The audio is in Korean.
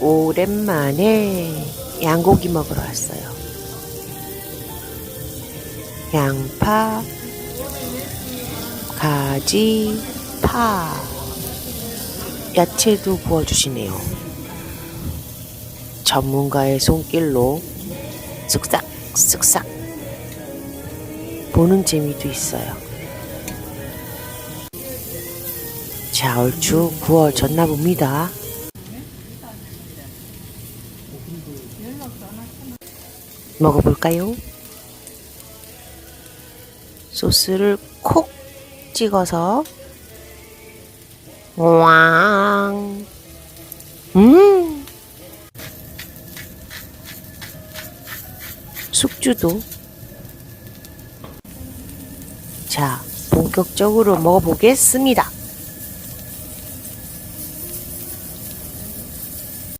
오랜만에 양고기 먹으러 왔어요. 양파, 가지, 파, 야채도 구워주시네요. 전문가의 손길로 쓱싹, 쓱싹 보는 재미도 있어요. 자, 얼추 구워졌나 봅니다. 먹어볼까요? 소스를 콕 찍어서 왕 음. 숙주도 자, 본격적으로 먹어보겠습니다.